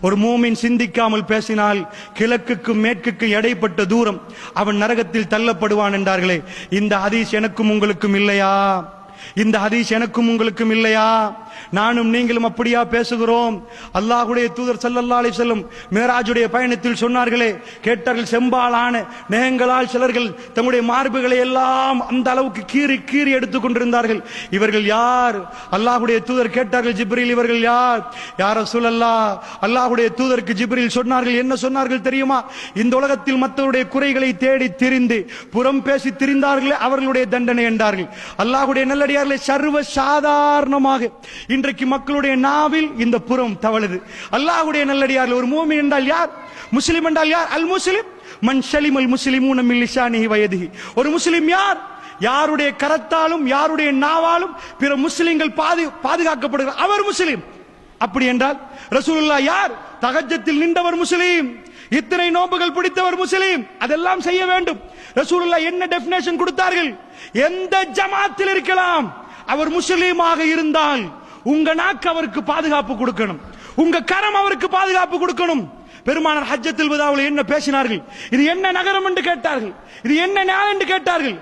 ஒரு மூமின் சிந்திக்காமல் பேசினால் கிழக்குக்கும் மேற்குக்கும் எடைப்பட்ட தூரம் அவன் நரகத்தில் தள்ளப்படுவான் என்றார்களே. இந்த ஹதீஸ் எனக்கும் உங்களுக்கும் இல்லையா? இந்த ஹதீஸ் எனக்கும் உங்களுக்கும் இல்லையா? நானும் நீங்களும் அப்படியா பேசுகிறோம்? அல்லாஹுடைய தூதர் ஸல்லல்லாஹு அலைஹி வஸல்லம் மேராஜுடைய பயணத்தில் சொன்னார்களே கேட்டார்கள் செம்பாலான நேங்களால் சிலர்கள் தங்களுடைய மார்புகளை எல்லாம் அந்த அளவுக்கு கீறி கீறி எடுத்துக் கொண்டிருந்தார்கள். இவர்கள் யார்? அல்லாஹுடைய தூதர் கேட்டார்கள் ஜிப்ரில் இவர்கள் யார்? யார சூழல்லா அல்லாஹுடைய தூதருக்கு ஜிப்ரில் சொன்னார்கள். என்ன சொன்னார்கள் தெரியுமா? இந்த உலகத்தில் மற்றவருடைய குறைகளை தேடி திரிந்து புறம் பேசி திரிந்தார்களே அவர்களுடைய தண்டனை என்றார்கள். அல்லாஹுடைய நல்ல நல்லடியார்களே சர்வ சாதாரணமாக இன்றைக்கு மக்களுடைய நாவில் இந்த புறம் தவழுது. அல்லாஹுடைய நல்லடியார்கள் ஒரு மூமி என்றால் யார்? முஸ்லிம் என்றால் யார்? அல் முஸ்லிம். மண் சலிம் அல் முஸ்லிமூன மின் லிசானிஹி ஒரு முஸ்லிம் யார்? யாருடைய கரத்தாலும் யாருடைய நாவாலும் பிற முஸ்லிம்கள் பாது பாதுகாக்கப்படுகிறார். அவர் முஸ்லிம். அப்படி என்றால் ரசூலுல்லா யார்? தகஜத்தில் நின்றவர் முஸ்லீம். இத்தனை நோன்புகள் பிடித்தவர் முஸ்லீம். அதெல்லாம் செய்ய வேண்டும். ரசூலுல்லா என்ன டெஃபினேஷன் கொடுத்தார்கள்? எந்த ஜமாத்தில் இருக்கலாம் அவர் முஸ்லீமாக இருந்தால் உங்க நாக்கு அவருக்கு பாதுகாப்பு கொடுக்கணும். உங்க கரம் அவருக்கு பாதுகாப்பு கொடுக்கணும். பெருமானார் ஹஜ்ஜத்தில் விதாவில் என்ன பேசினார்கள்? இது என்ன நகரம் என்று கேட்டார்கள்? இது என்ன நாள் என்று கேட்டார்கள்?